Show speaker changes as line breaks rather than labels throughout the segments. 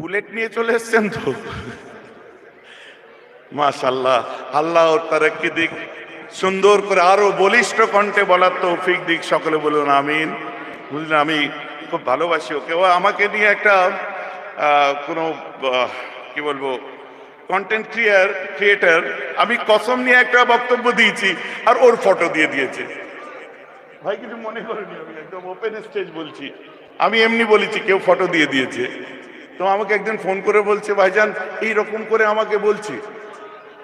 Bullet নিয়ে চলে এসছেন তো? মাশাল্লাহ আল্লাহ তারাক্কি দিক, সুন্দর করে আরও বলিষ্ঠ কণ্ঠে বলার তো ফিক দিক, সকলে বলুন আমিন। বুঝলেন, আমি খুব ভালোবাসি ওকে। ও আমাকে নিয়ে একটা কোনো কি বলব কন্টেন্ট ক্রিয়ার ক্রিয়েটার আমি কসম নিয়ে একটা বক্তব্য দিয়েছি আর ওর ফটো দিয়ে দিয়েছে। ভাই কিছু মনে করেনি আমি, একদম ওপেন স্টেজ বলছি। আমি এমনি বলেছি, কেউ ফটো দিয়ে দিয়েছে। তো আমাকে একদিন ফোন করে বলছে, ভাইজান এই রকম করে আমাকে বলছি।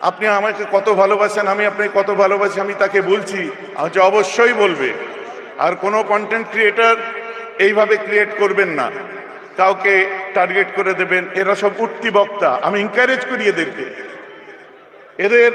আপনি আমাকে কত ভালোবাসেন, আমি আপনাকে কত ভালোবাসি, আমি তাকে বলছি আচ্ছা অবশ্যই বলবে। আর কোনো কন্টেন্ট ক্রিয়েটার এইভাবে ক্রিয়েট করবেন না। কাউকে টার্গেট করে দেবেন, এরা সব উঠতি বক্তা। আমি এনকারেজ করি এদেরকে। এদের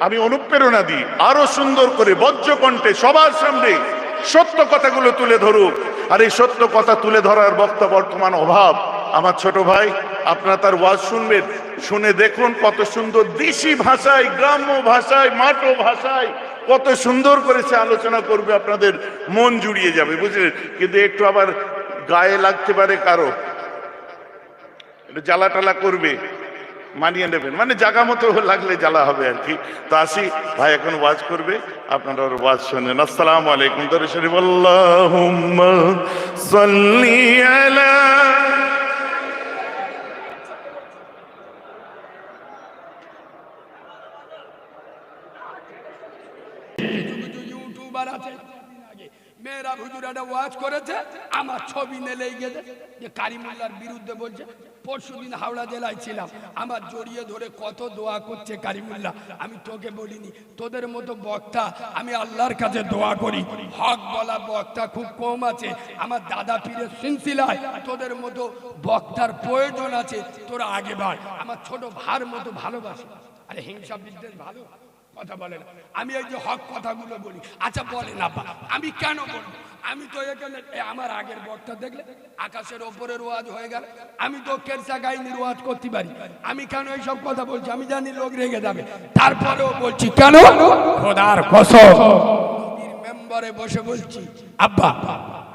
আমি অনুপ্রেরণা দিই, আরও সুন্দর করে বজ্র কণ্ঠে সবার সামনে সত্য কথাগুলো তুলে ধরুক। আর এই সত্য কথা তুলে ধরার বক্তা বর্তমান অভাব। আমার ছোট ভাই, আপনারা তার ওয়াজ শুনবেন। শুনে দেখুন কত সুন্দর দেশি ভাষায়, গ্রাম্য ভাষায়, মাটো ভাষায় কত সুন্দর করে সে আলোচনা করবে, আপনাদের মন জুড়িয়ে যাবে, বুঝলেন? কিন্তু একটু আবার গায়ে লাগতে পারে কারও। জ্বালা টালা করবে। মানিয়ে নেবেন। মানে জাগা মতো লাগলে জ্বালা হবে আর কি। তো আসি, ভাই এখন ওয়াজ করবে, আপনারা ওর ওয়াজ শোনেন। আসসালামু আলাইকুম, দরে শরীফ। আল্লাহুম্মা
ইউটিউবার আছে। মেয়েরা হুজুর একটা ওয়াজ করেছে, আমার ছবি নেলেই গেছে যে কারিমুল্লার বিরুদ্ধে বলছে, পরশু দিন হাওড়া জেলায় ছিলাম, আমার জড়িয়ে ধরে কত দোয়া করছে কারিমুল্লা, আমি তোকে বলিনি, তোদের মতো বক্তা আমি আল্লাহর কাছে দোয়া করি, হক বলা বক্তা খুব কম আছে, আমার দাদা পীরের সিলসিলায় তোদের মতো বক্তার প্রয়োজন আছে, তোরা আগে বাড়, আমার ছোট ভার মতো ভালোবাসে। আরে হিংসা বিদ্বেষ ভালো? কথা বলে না। আমি এই যে হক কথাগুলো বলি। আচ্ছা বলেন আপা আমি কেন বলব? আমি তো এখানে আমার আগের বক্তা দেখলে আকাশের ওপরের ওয়াজ হয়ে গেল। আমি তো কেরসা গাইনির ওয়াজ করতে পারি। আমি কেন এইসব কথা বলছি? আমি জানি লোক রেগে যাবে। তারপরেও বলছি কেন? খোদার কসম। মেম্বারে বসে বলছি আব্বা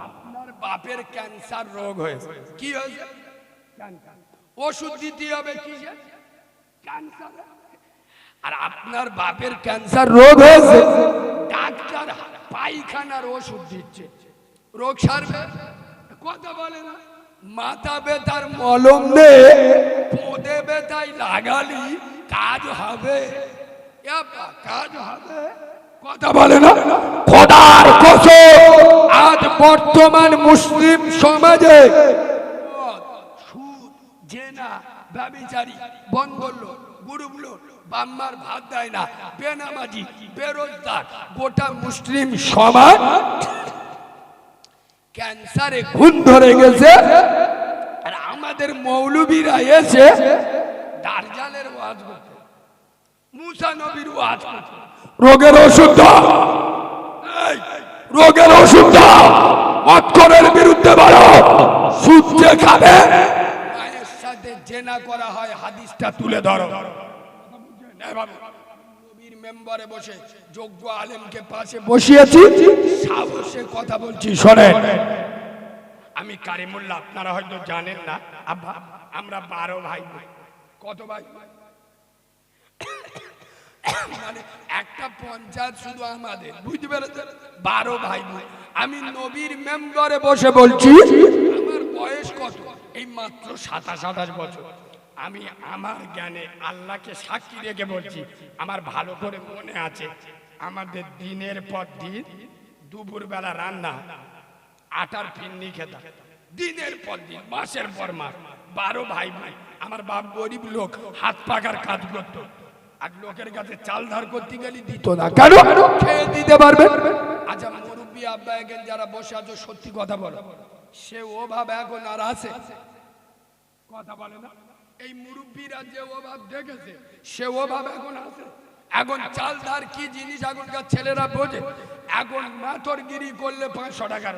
আপনার বাপের ক্যান্সার রোগ হয়েছে। কি হয়েছে? ক্যান্সার। ওষুধ দিতে হবে কি ক্যান্সার। আর আপনার বাপের ক্যান্সার রোগ হয়েছে। ডাক্তার পায়খানার ওষুধ দিচ্ছে। রোগ সারবে? কথা বলে না? মাথা ব্যথার মলম দে পোদে লাগালি কাজ হবে। কাজ হবে। কথা বলে না? খোদার কসম আজ বর্তমান মুসলিম সমাজে সুদ জেনা ব্যবিচারী বন্ধল্য গুরুগুলো বাম্মার ভাত দেয় না বেনামাজি বেরোজগার গোটা মুসলিম সমাজ ক্যান্সারে খুন ধরে গেছে আর আমাদের মৌলবীরা এসে দার্জালের ওয়াজ করতে মুসা নবীর ওয়াজ করতে রোগের ওষুধ দাও। রোগের ওষুধ দাও। মক্করের বিরুদ্ধে বলো সুদ যে খাবে মায়ের সাথে জেনা করা হয় হাদিসটা তুলে ধরো বাবু, নবীর মেম্বারে বসে যোগ্য আলেমকে পাশে বসিয়েছি। সাহসে কথা বলছি শোনেন। আমি কারিমুল্লাহ আপনারা হয়তো জানেন না। আব্বা আমরা বারো ভাই কত ভাই? মানে একটা পঞ্চায়েত শুধু আমাদের বুঝতে পেরেছেন? বারো ভাই। আমি নবীর মেম্বারে বসে বলছি আমার বয়স কত? এই মাত্র সাতাশ আঠাশ বছর। আমি আমার জ্ঞানে আল্লাহকে সাক্ষী রেখে বলছি, আমার ভালো করে মনে আছে, আমাদের দিনের পর দিন দুপুরবেলা রান্না, আটার ফিন্নি খেতাম। দিনের পর দিন, মাসের পর মাস, বারো ভাই ভাই আমার বাপ গরিব লোক, হাত পাকার কাজ করতো। আর লোকের কাছে চাল ধার করতে গেলে দিত না। কেন? খেয়ে দিতে পারবে? আচ্ছা মুরব্বী আব্বা এখন যারা বসে আছো, সত্যি কথা বলো। সে অভাব এখন আর আছে? কথা বলে না? এই মুরব্বীরা যে অভাব দেখেছে, সে অভাব এখন আছে। এখন চাল ধার কি জিনিস এখনকার ছেলেরা বোঝে? এখন মাথরগিরি করলে পাঁচশো টাকা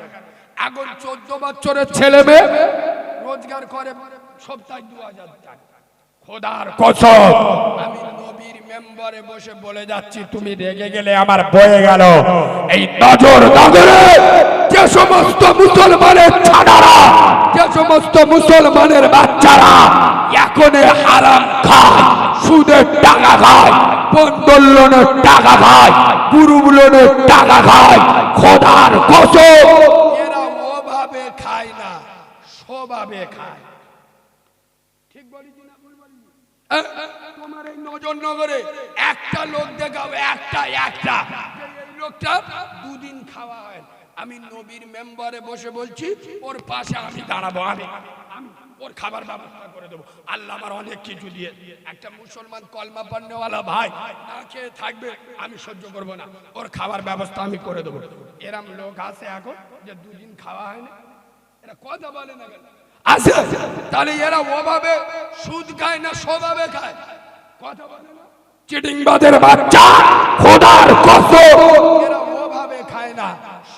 এখন চোদ্দ বছরের ছেলে মেয়ে রোজগার করে সপ্তাহে দু হাজার টাকা। আমি নবীর মেম্বারে বসে বলে যাচ্ছি, তুমি রেগে গেলে আমার বয়ে গেল। এই নজর সমস্ত মুসলমানের ছাড়ারা যে সমস্ত মুসলমানের বাচ্চারা এখন হারাম খায়, সুদের টাকা খায় বন্ধন লোনের টাকা খায় গ্রুপ লোনের টাকা খায়, খোদার কসম। এরা ওভাবে খায় না, স্বভাবে খায়। ঠিক এই নজর নগরে একটা লোক দেখাও, একটা একটা। লোকটা দুদিন খাওয়া হয় না। আমি নবীর মেম্বারে বসে বলছি ওর পাশে আমি দাঁড়াবো আমি ওর খাবার ব্যবস্থা করে দেবো। আল্লাহ আমার অনেক কিছু দিয়ে একটা মুসলমান কলমা পান্নেওয়ালা ভাই না খেয়ে থাকবে আমি সহ্য করব না। ওর খাবার ব্যবস্থা আমি করে দেবো। এরম লোক আছে এখন যে দুদিন খাওয়া হয় না। এরা কথা বলে না? আছে। তাহলে এরা ওভাবে সুদ খায় না স্বভাবে খায়? কথা বলে না? চিটিংবাদের বাচ্চা খোদার কসম। এরা ওভাবে খায় না।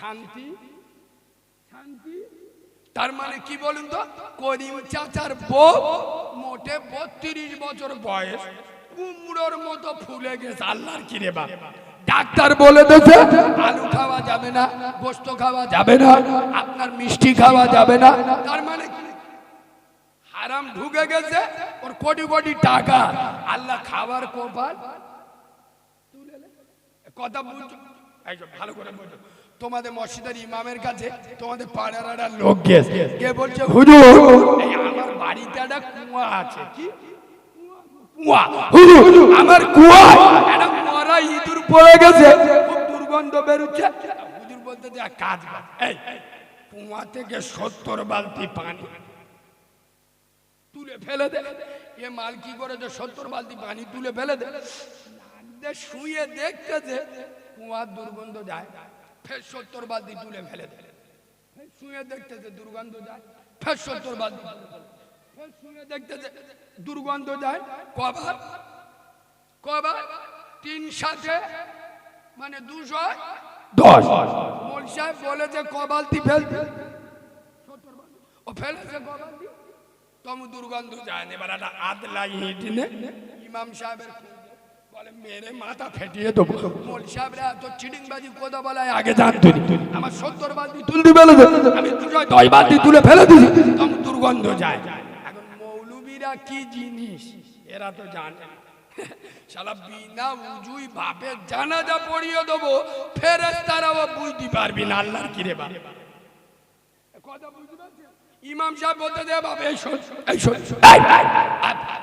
শান্তি? শান্তি? তার মানে কি বলুন তো? করিম চাচার বউ মোটে বত্রিশ বছর বয়স কুমড়োর মতো ফুলে গেছে আল্লাহর কিরে বাপ। ডাক্তার বলে দেবে আলু খাওয়া যাবে না গোস্ত খাওয়া যাবে না আপনার মিষ্টি খাওয়া যাবে না। তার মানে কি? হারাম ঢুকে গেছে ওর কোটি কোটি টাকা। আল্লাহ খাবার কোপাল। কথা বুঝছ? ভালো করে বুঝো। তোমাদের মসজিদের ইমামের কাছে তোমাদের পাড়ার একটা লোক গেছে। কে বলছে হুজুর! এই আমার বাড়িতে একটা কুয়া আছে। কি? কুয়া? হুজুর! আমার কুয়া! একটা মরা ইঁদুর পড়ে গেছে। খুব দুর্গন্ধ বেরোচ্ছে। হুজুর বলতে যে কাজ এই কুয়া থেকে সত্তর বালতি পানি তুলে ফেলে দে। এ মাল কি করে যে সত্তর বালতি পানি তুলে ফেলে দে? শুয়ে দেখতেছে। কুয়ার দুর্গন্ধ যায়। ফের সত্তর বালতি তুলে ফেলে দে ফের শুয়ে দেখতেছে দুর্গন্ধ যায়। ফের সত্তর বালতি। ফের শুয়ে দেখতেছে দুর্গন্ধ যায়। কবার? কবার? তিন সাথে? মানে দুশো দশ। মোল সাহেব বলেছে কবালতি ফেলতে সত্তর বালতি। ও ফেলেছে কবালতি। তমু দুর্গন্ধ যায় না। এবার একটা আদলা ইট ইমাম সাহেবের বলে মেরে মাথা ফেটিয়ে দেবো। মোল সাহেবরা তো চিডিংবাজি কোথা বলায় আগে জানতো আমার সত্তর বালতি তুলতে ফেলে আমি দুশো দশ বালতি তুলে ফেলে দিছি তমু দুর্গন্ধ যায়। এখন মৌলবীরা কি জিনিস? এরা তো জানে। শালা বিনা উজুই বাপের জানাজা পড়িয়ে দেবো। ফেরেস তারাও বুঝতে পারবি না আল্লাহর কিরে বাপ। কথা বুঝতে পারছেন? ইমাম সাহেব বলতে দে বাবা এই শোন এই শোন এই, এই, আ, আ,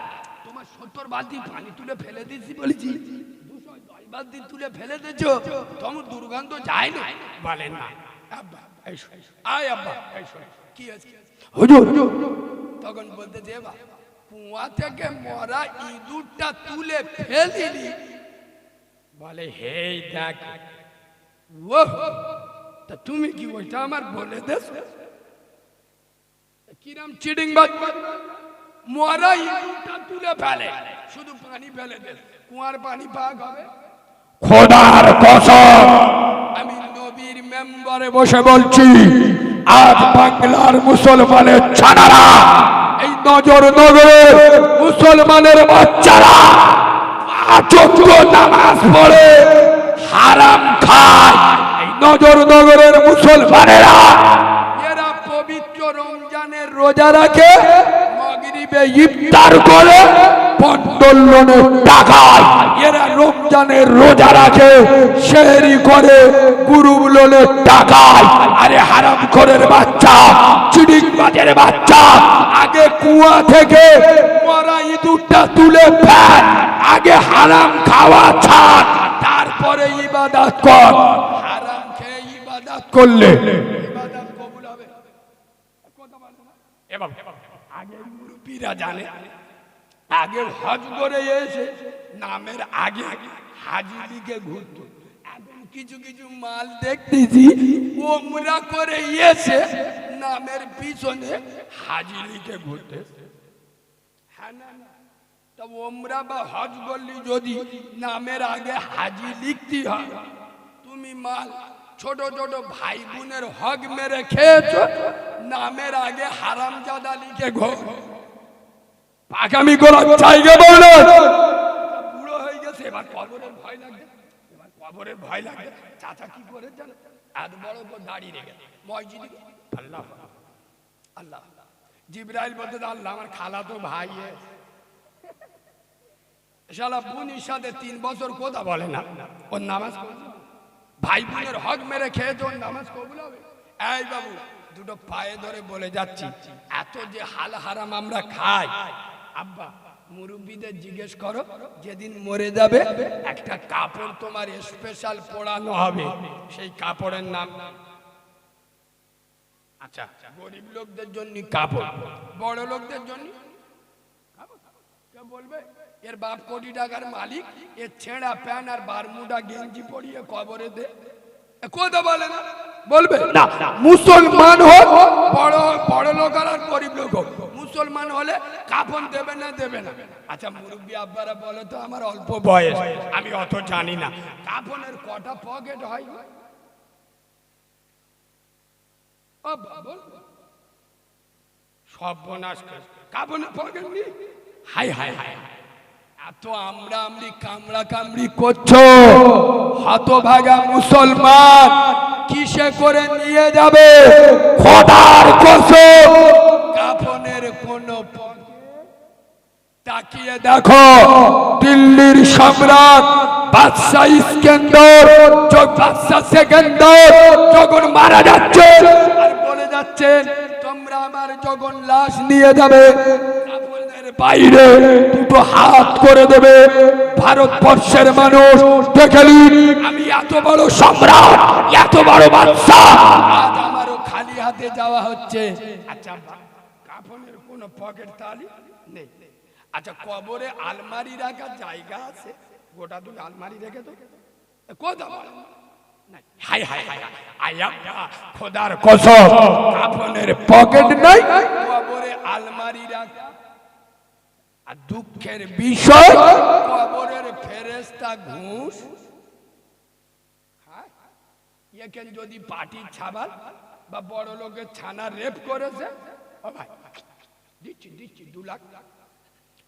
তোমার সত্তর বালতি পানি তুলে ফেলে দিয়েছি বলেছি। বালতি তুলে ফেলে দিয়েছ তোমার দুর্গন্ধ যায় না। বলেন না। আব্বা আয় আব্বা কি আছে হুজুর। তখন বলতে দে কুয়া থেকে মরা ইঁদুরটা তুলে ফেলিনি বলে হেই দেখ ও তা তুমি কি ওইটা আমার বলে দেশ কিরাম চিডিং বাজ মরা ইঁদুরটা তুলে ফেলে। শুধু পানি ফেলে দে। কুয়ার পানি পাক হবে। খোদার কসম। আমি নবীর মেম্বারে বসে বলছি আজ বাংলার মুসলমানের ছাড়ারা এই নজর নগরে মুসলমানের বাচ্চারা আচক্য নামাজ পড়ে হারাম খায়। এই নজর নগরের মুসলমানেরা এরা পবিত্র রমজানের রোজা রাখে মগরিবে ইফতার করে পন্ডল লোনের টাকায়। এরা রমজানের রোজা রাখে শেহরি করে গুরুব লোনের টাকায়। আরে হারাম করের বাচ্চা চিডিং বাজের বাচ্চা, আগে কুয়া থেকে মরা ইঁদুরটা তুলে ফেল, আগে হারাম খাওয়া ছাড়, তারপরে ইবাদত কর। হারাম খেয়ে ইবাদত করলে ইবাদত কবুল হবে আগে জানে। আগে হজ করে এসে নামের আগে হাজি লিখে ঘুরতো কিছু কিছু মাল দেখতেছি, ওমরা করে এসে নামের পিছনে হাজি লিখে ঘুরতে। হ্যাঁ না তা ওমরা বা হজ করলি যদি নামের আগে হাজি লিখতে হয়, তুমি মাল ছোট ছোট ভাই বোনের হক মেরে খেয়েছো, নামের আগে হারাম জাদা লিখে ঘর। আগামী জায়গা বলো। বুড়ো হয়ে গেছে এবার কবরের ভয় লাগবে। এবার কবরের ভয় লাগবে। চাচা কি করে জানো? এত বড় দাঁড়িয়ে রেখে মসজিদে আল্লাহ। আল্লাহ। জিব্রাইল বলতে আল্লাহ আমার খালা তো ভাই। শালা বোনের সাথে তিন বছর কথা বলে না। ওর নামাজ ভাই বোনের হক মেরে খেয়েছে ওর নামাজ কবুল হবে। এই বাবু দুটো পায়ে ধরে বলে যাচ্ছি এত যে হাল হারাম আমরা খাই। আব্বা মুরব্বীদের জিজ্ঞেস করো যেদিন মরে যাবে একটা কাপড় তোমার স্পেশাল পরানো হবে। সেই কাপড়ের নাম। আচ্ছা গরিব লোকদের জন্য কাপড় বড় লোকদের জন্য? কে বলবে? এর বাপ কোটি টাকার মালিক এর ছেঁড়া প্যান্ট আর বারমুডা গেঞ্জি পরিয়ে কবরে দে। কথা বলে না। বলবে না মুসলমান হোক বড় বড় লোক আর আর গরিব লোক হোক। মুসলমান হলে কাফন দেবে না দেবে না। আচ্ছা মুরব্বী আব্বারা বলে তো আমার অল্প বয়স। আমি অত জানি না। কাফনের কটা পকেট হয়? সর্বনাশ কাফনের পকেট নেই? হাই হাই হাই। এত আমরা আমরি কামড়া কামড়ি করছ। হতভাগা মুসলমান কিসে করে নিয়ে যাবে? খোদার কসম। তাকিয়ে দেখো দিল্লির সম্রাট বাদশাহ ইস্কেন্দর বাদশাহ সেকেন্দর, যখন মারা যাচ্ছে, আর বলে যাচ্ছেন তোমরা আমার যখন লাশ নিয়ে যাবে বাইরে দুটো হাত করে দেবে। ভারতবর্ষের মানুষ দেখেলি আমি এত বড় সম্রাট, এত বড় আজ আমারও খালি হাতে যাওয়া হচ্ছে। আচ্ছা কোনো পকেট তালি নেই। আচ্ছা কবরে আলমারি রাখার জায়গা আছে? গোটা দুটো আলমারি রেখে তো কোথা বলে হাই হাই হাই হাই। খোদার কসম। কাফনের পকেট নাই। কবরে আলমারি রাখা। আর দুঃখের বিষয়, কবরের ফেরেস্তা ঘুষ। যদি পাটি ছাবাল বা বড় লোকের ছানা রেপ করেছে দিচ্ছি দিচ্ছি দু লাখ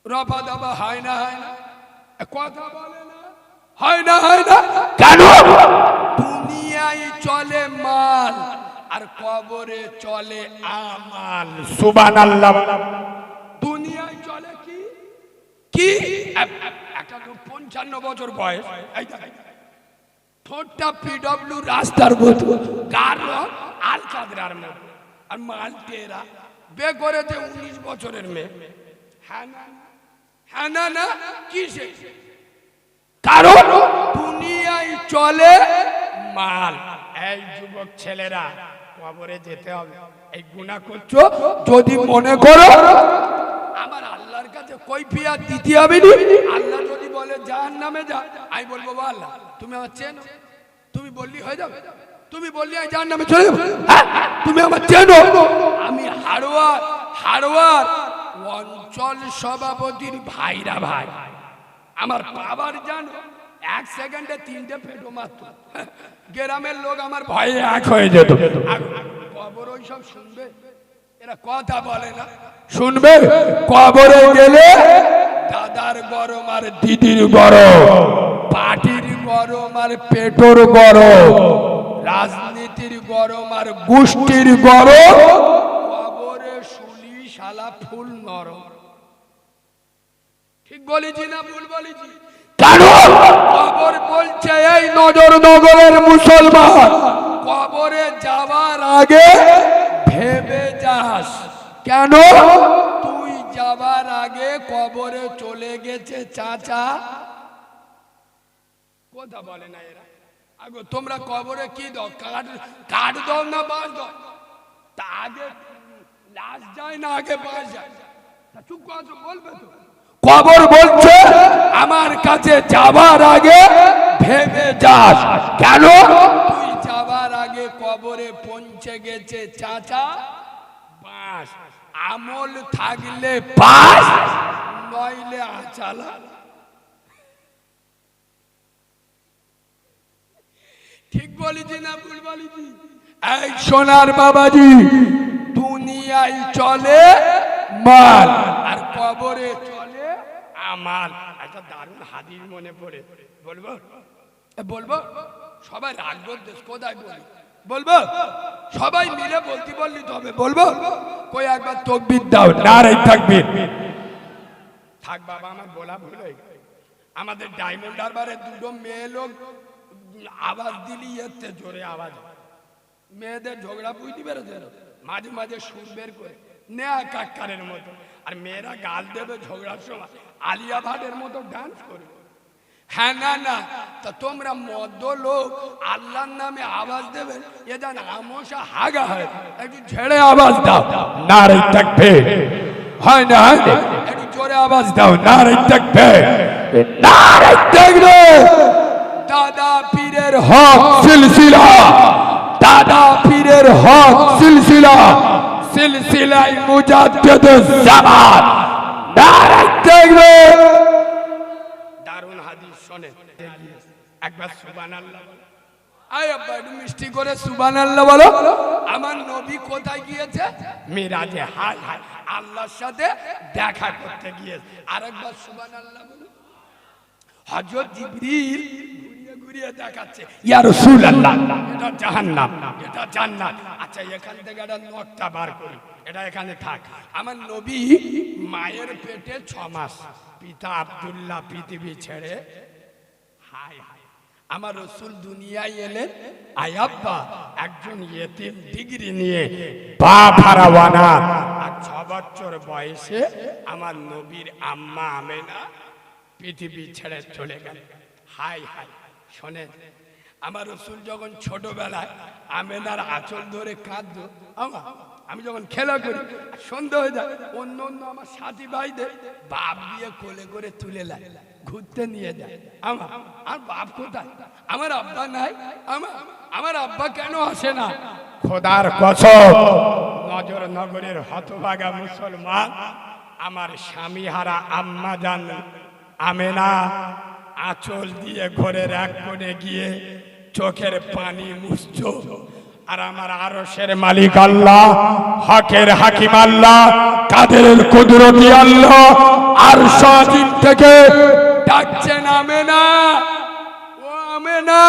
রফা দফা হয় না হয় না। কথা বলে না। হয় না হয় না। কেন? দুনিয়ায় চলে মাল আর কবরে চলে আমাল। সুবান আল্লাহ দুনিয়ায় চলে কি? কি? একটা পঞ্চান্ন বছর বয়স। ঠোঁটটা পিডব্লিউ রাস্তার মতো। গার রং আল কাদরার মতো। আর মাল টেরা বে করেছে উনিশ বছরের মেয়ে। হ্যাঁ না হ্যাঁ না না কিসে? কারণ দুনিয়ায় চলে মাল। এই যুবক ছেলেরা, কবরে যেতে হবে। এই গুণা করছ? যদি মনে করো, আমার আল্লাহর কাছে কৈফিয়াত দিতে হবে নি। আল্লাহ যদি বলে জাহান নামে যা, আমি বলব, আল্লাহ, তুমি আমার চেনো তুমি বললি হয়ে যাবে। তুমি বললি জাহান নামে চলে যাব? হ্যাঁ? তুমি আমার চেনো? আমি হাড়োয়ার হাড়োয়ার অঞ্চল সভাপতির ভাইরা ভাই। আমার বাবার জানো এক সেকেন্ডে তিনটে পেটো মাত্র গ্রামের লোক আমার ভয়ে এক হয়ে যেত। কবর ওই সব শুনবে? এরা কথা বলে না। শুনবে? কবরে গেলে দাদার গরম আর দিদির গরম, পাটির গরম আর পেটোর গরম। রাজনীতির গরম আর গোষ্ঠীর গরম? কবরে শুলি শালা ফুল নরম। ঠিক বলেছি না ভুল বলেছি? কেন? কবর বলছে এই নজর নগরের মুসলমান কবরে যাওয়ার আগে ভেবে যাস। কেন? তুই যাবার আগে কবরে চলে গেছে চাচা। কথা বলে না এরা। তোমরা কবরে কি দাও? কাঠ কাঠ দাও না বাঁশ দাও? তা আগে লাশ যায় না আগে বাঁশ যায়? তা চুপ কথা বলবে তো। কবর বলছে, আমার কাছে যাবার আগে ভেবে যাস। কেন? তুই যাবার আগে কবরে পৌঁছে গেছে, চাচা। বাস আমল থাকলে পাস নইলে আচালা। বলেছি না ভুল বলেছি এই সোনার বাবাজি দুনিয়ায় চলে মাল। আর কবরে চলে আমার একটা দারুণ হাদিস মনে পড়ে। বলব? বলব? সবাই রাখব দেশ কোথায় বলি? বলব? সবাই মিলে বলতে বললি তবে বলব? কই একবার তকবির দাও নারাই থাকবে। থাক বাবা আমার বলা ভুল হয়ে আমাদের ডায়মন্ড হারবারে দুটো মেয়ে লোক আওয়াজ দিলি এতে জোরে আওয়াজ মেয়েদের ঝগড়া বুঝতে পেরেছে? মাঝে মাঝে সুর বের করে। নেয়া কাক্কারের মতো। আর মেয়েরা গাল দেবে ঝগড়ার সময়। আলিয়া ভাটের মতো ডান্স করবে হ্যাঁ না না। তা তোমরা মদ্য লোক আল্লাহর নামে আওয়াজ দেবে। এ যেন আমসা হাগা হয়। একটু ঝেড়ে আওয়াজ দাও। নারে থাকবে। হয় না? একটু জোরে আওয়াজ দাও। নারে থাকবে। নারে থাকবে। দাদা পীরের হক। সিলসিলা। দাদা পীরের হক। সিলসিলা। সিলসিলাই মুজাদ্দিদ জামান নারে থাকবে দারুণ হাদিস শোনে একবার সুবহানাল্লাহ বলো আয় আব্বা একটু মিষ্টি করে সুবহানাল্লাহ বলো। আমার নবী কোথায় গিয়েছে? মিরাজে হাই হাই। আল্লাহর সাথে দেখা করতে গিয়েছে। আরেকবার সুবহানাল্লাহ বলো হযরত জিবরিল ঘুরিয়ে দেখাচ্ছে। এটা জাহান্নাম, এটা জান্নাত। আচ্ছা এখান থেকে একটা নকটা বার করি। এটা এখানে থাক। আমার নবী মায়ের পেটে ছ মাস, পিতা আব্দুল্লাহ পৃথিবী ছেড়ে হাই হাই আমার রসুল দুনিয়ায় এলেন আয়াব্বা একজন ইয়েতিম ডিগ্রি নিয়ে পা ফারাওয়ানা আর ছ বছর বয়সে আমার নবীর আম্মা আমেনা পৃথিবী ছেড়ে চলে গেল। হাই হাই শোনেন আমার রসুল যখন ছোটবেলায় আমেনার আঁচল ধরে কাঁদতো আমা আমি যখন খেলা করি আর সন্ধ্যা হয়ে যায় অন্য অন্য আমার সাথী ভাইদের বাপ দিয়ে কোলে করে তুলে লায় ঘুরতে নিয়ে যায়। আমার আর বাপ কোথায়? আমার আব্বা নাই আমার আমার আব্বা কেন আসে না? খোদার কসম। নজর নগরের হতভাগা মুসলমান আমার স্বামী হারা আম্মা জান আমেনা। আঁচল দিয়ে ঘরের এক কোণে গিয়ে চোখের পানি মুছছ। আর আমার আরশের মালিক আল্লাহ, হকের হাকিম আল্লাহ, কাদের কুদরতি আল্লাহ আর সাজিন থেকে ডাকছেন আমেনা ও আমেনা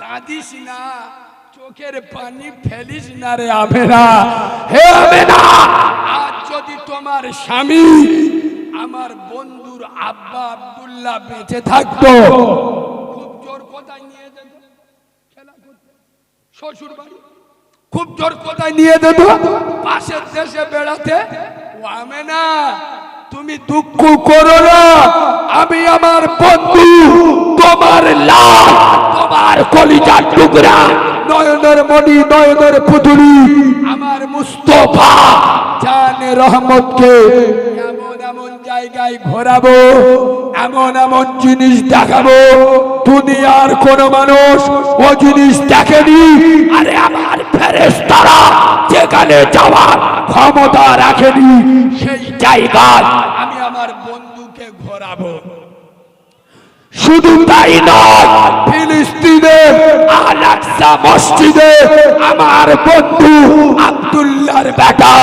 কাঁদিস না, চোখের পানি ফেলিস না রে আমেনা। হে আমেনা, আজ যদি তোমার স্বামী আমার বন্ধুর আব্বা আব্দুল্লাহ বেঁচে থাকতো। খুব জোর কোথায় নিয়ে যেত। খেলা শ্বশুর বাড়ি। খুব জোর কোথায় নিয়ে পাশের দেশে বেড়াতে। আমেনা, তুমি দুঃখ করো না। আমি আমার বন্ধু, তোমার তোমার কলিজার টুকরা, নয়নের মণি, নয়নের পুতুলি, আমার মুস্তফা, জানে রহমতকে জায়গায় ঘোরাবো, এমন এমন জিনিস দেখাবো, দুনিয়ার কোন মানুষ ও জিনিস দেখেনি। আরে আমার ফেরেশতারা যেখানে যাওয়ার ক্ষমতা রাখেনি, সেই জায়গায় আমি আমার বন্ধুকে ঘোরাবো। শুধু তাই নয়, ফিলিস্তিনে আলাক্সা মসজিদে আমার বন্ধু আব্দুল্লাহর বেটা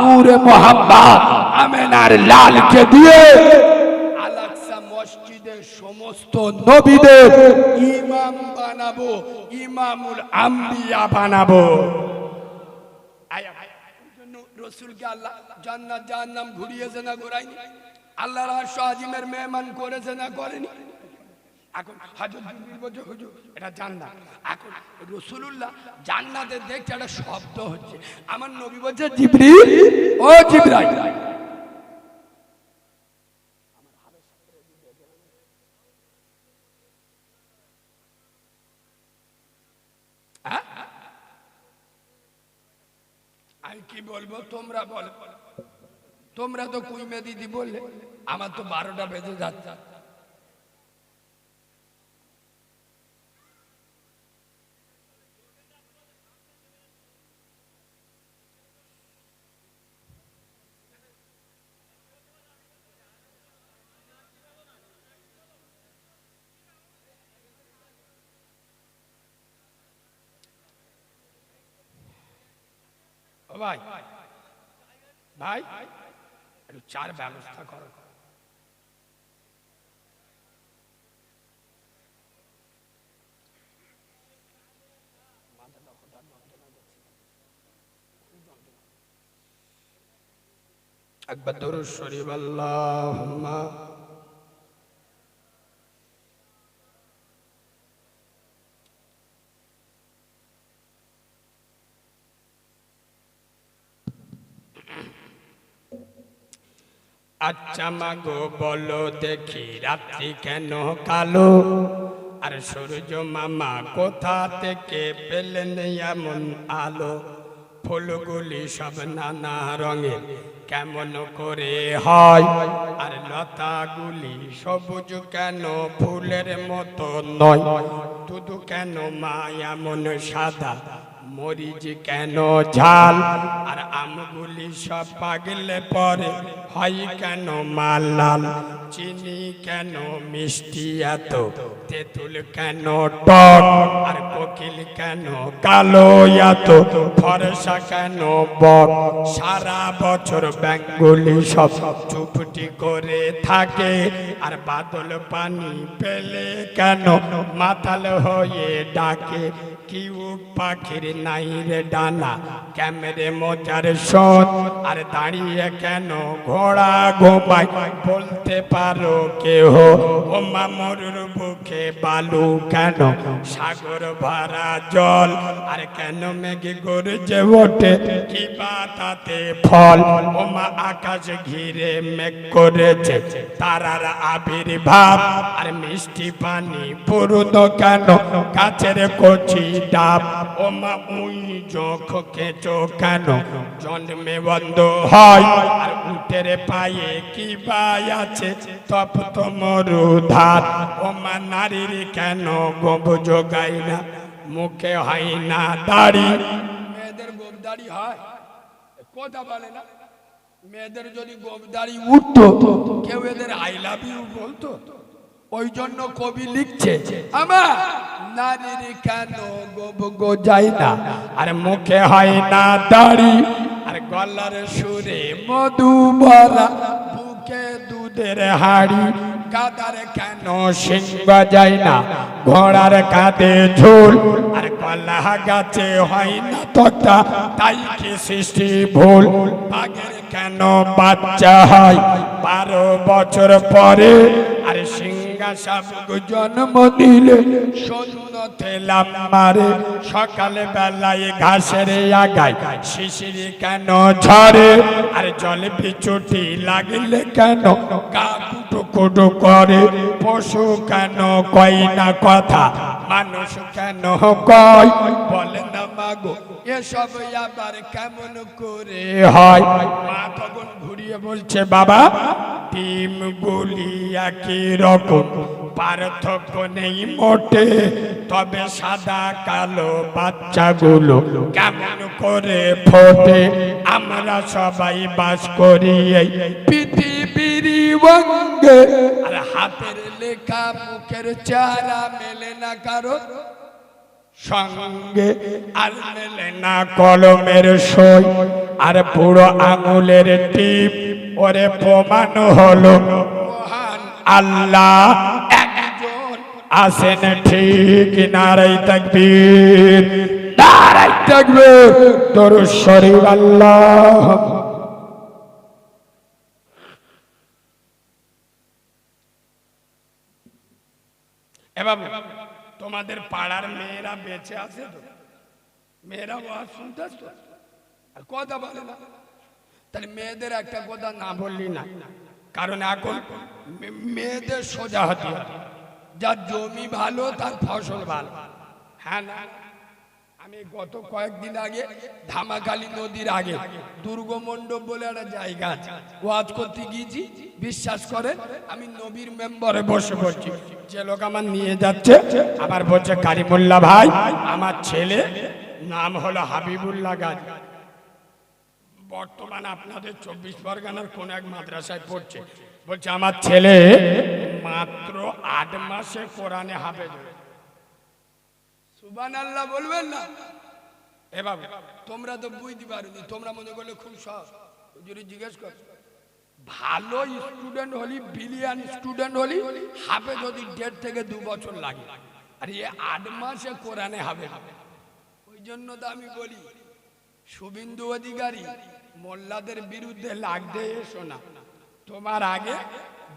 নূরে মোহাম্মদ আমেনার লালকে দিয়ে আলাক্সা মসজিদের সমস্ত নবীদের ইমাম বানাবো ইমামুল আম্বিয়া বানাবো। রসুলকে আল্লাহ জান্নাত জাহান্নাম ঘুরিয়েছে না ঘুরাইনি আল্লাহর আরশ আজিমের মেহমান করেছে না করেনি। এখন হাজর জিবরিল বলছে, হুজুর, এটা জান্নাত। এখন রসুলুল্লাহ জান্নাতে দেখছে একটা শব্দ হচ্ছে। আমার নবী বলছে, জিবরিল, ও জিবরাইল। হ্যাঁ? আমি কি বলব, তোমরা বলো।
তোমরা তো কুইমে দিদি বললে, আমার তো বারোটা বেজে যাচ্ছে। ভাই ভাই একটু চার ব্যবস্থা করো। একবার দরুদ শরীফ আল্লাহুম্মা। আচ্ছা মাগো, বলো দেখি রাত্রি কেন কালো? আর সূর্য মামা কোথা থেকে পেলেন এমন আলো? ফুলগুলি সব নানা রঙের কেমন করে হয়? আর লতাগুলি সবুজ কেন? ফুলের মতো নয়। শুধু কেন মা এমন সাদা? মরিচ কেন ঝাল? আর আমগুলি সব পাগলে পরে হয় কেন মাল লাল? চিনি কেন মিষ্টি এত? তেঁতুল কেন টক? আর কোকিল কেন কালো এত? ফরসা কেন বক? সারা বছর ব্যাঙ্গুলি সব সব চুপটি করে থাকে। আর বাদল পানি পেলে কেন মাতাল হয়ে ডাকে? কি পাখির নাই রে ডানা? ক্যামেরে মোজার সোন আর দাঁড়িয়ে কেন ঘোড়া ঘোমায় বলতে পারো কেহ? ও মামুর বুকে বালু কেন? সাগর ভরা জল। আর কেন মেঘে গরজে ওঠে? কি বা তাতে ফল? ও মা আকাশ ঘিরে মেঘ করেছে। তারার আবির্ভাব। আর মিষ্টি পানি পুরুদ কেন? গাছের কচি ডাব। ও মা উই চোখ কেঁচো কেন জন্মে বন্ধ হয়। আর উটের পায়ে কি বাই আছে? তপ্ত মরু ধাত। ও মা নারীর কেন গোব যোগাই না? মুখে হয় না দাড়ি। মেয়েদের গোবদাড়ি হয়? কথা বলে না। মেয়েদের যদি গোবদাড়ি উঠতো কেউ এদের আই লাভ ইউ বলতো? ওই জন্য কবি লিখছে আমার নারীর কেন গোব গো যায় না? আর মুখে হয় না দাড়ি, আর গলার সুরে মধু ভরা, বুকে দুধের হাড়ি কাদার কেন সিংহ যায় না? ঘোড়ার কাঁধে ঝোল, আর কলা গাছে হয় না তক্তা, তাই কি সৃষ্টি ভুল? বাঘের কেন বাচ্চা হয়? বারো বছর পরে, আর সিংহাসাব জন্ম দিলে শূন্য তেলাম মারে। সকালে বেলায় ঘাসের আগায় শিশির কেন ঝরে? আর জল বিচুটি লাগলে কেন গা কুটু করে? পশু কেন কয় না কথা? মানুষ কেন কয়? বলে না মাগো, এসব আবার কেমন করে হয়? মা তখন ঘুরিয়ে বলছে, বাবা টিম গুলি একই রকম? পার্থক্য নেই মোটে, তবে সাদা কালো বাচ্চাগুলো কেমন করে ফোটে? আমরা সবাই বাস করি এই পৃথিবীর আর হাতের লেখা মুখের চেহারা মেলে না কারও। সঙ্গে আর না কলমের সই, আর পুরো আঙুলের টিপ, ওরে প্রমাণ হলো। মহান আল্লাহ একজন আসেন ঠিক নারাই তাকবীর। নারাই তাকবীর। তোর শরীর আল্লাহ। এবার তোমাদের পাড়ার মেয়েরা বেঁচে আছে তো? মেয়েরা ওয়াজ শুনতে তো আর কথা বলে না। তাহলে মেয়েদের একটা কথা না বললি না। কারণ এখন মেয়েদের সোজা হতে। যার জমি ভালো, তার ফসল ভালো। হ্যাঁ না? আমি গত কয়েকদিন আগে ধামাখালী নদীর আগে দুর্গমণ্ডপ বলে একটা জায়গা আছে। ওয়াজ করতে গিয়েছি, বিশ্বাস করে আমি নবীর মেম্বারে বসে পড়ছি। যে লোক আমার নিয়ে যাচ্ছে, আবার বলছে, কারিমুল্লাহ ভাই, আমার ছেলে, নাম হলো হাবিবুল্লাহ গাজী। বর্তমান আপনাদের চব্বিশ পরগনার কোন এক মাদ্রাসায় পড়ছে। বলছে, আমার ছেলে মাত্র আট মাসে কোরআনে হাফেজ হয়েছে। সুবান আল্লাহ বলবেন না? এ বাবু। তোমরা তো বুঝতে পারোনি তোমরা মনে করলে খুব সহজ হুজুরি জিজ্ঞেস কর। ভালো স্টুডেন্ট হলি বিলিয়ন স্টুডেন্ট হলি হাফে যদি দেড় থেকে দু বছর লাগে। আর এ আট মাসে কোরআনে হবে ওই জন্য তো আমি বলি শুভেন্দু অধিকারী মোল্লাদের বিরুদ্ধে লাগতে এসো না। তোমার আগে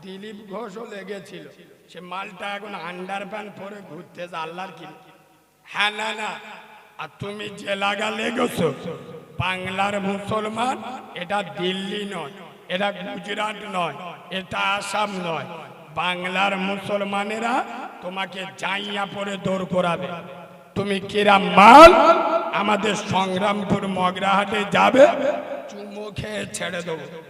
দিলীপ ঘোষও লেগেছিল। সে মালটা এখন আন্ডার প্যান্ট পরে ঘুরতেছে আল্লাহর কি হ্যাঁ না না। আর তুমি যে লাগা লেগেছো বাংলার মুসলমান, এটা দিল্লি নয়, এটা গুজরাট নয়, এটা আসাম নয়। বাংলার মুসলমানেরা তোমাকে জাইয়া পরে দৌড় করাবে। তুমি কিরা মাল, আমাদের সংগ্রামপুর মগরাহাটে যাবে, চুমো খেয়ে ছেড়ে দেবো।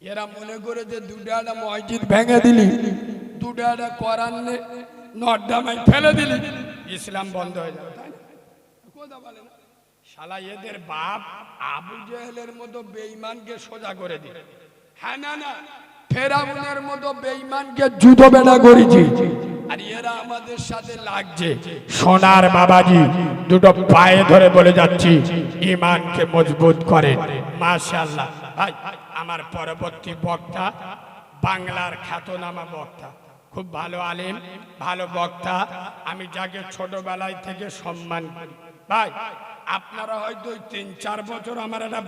এরা মনে করে যে দুটো একটা মসজিদ ভেঙে দিলি দুটো একটা কোরআন নে- নর্দামায় ফেলে দিলি। ইসলাম বন্ধ হয়ে যাবে তাই? কথা বলে না? শালা এদের বাপ আবু জেহেলের মতো বেঈমানকে সোজা করে দিল। হ্যাঁ না না ফেরাউনের মতো বেঈমানকে জুতো বেড়া করেছি। আর এরা আমাদের সাথে লাগছে। সোনার বাবাজি দুটো পায়ে ধরে বলে যাচ্ছি ইমানকে মজবুত করেন মাশাআল্লাহ। ভাই আমার পরবর্তী বক্তা বাংলার খ্যাতনামা বক্তা। খুব ভালো আলেম, ভালো বক্তা। আমি যাকে ছোটবেলায় থেকে সম্মান করি। ভাই, আপনারা হয়তো তিন চার বছর আমার একটা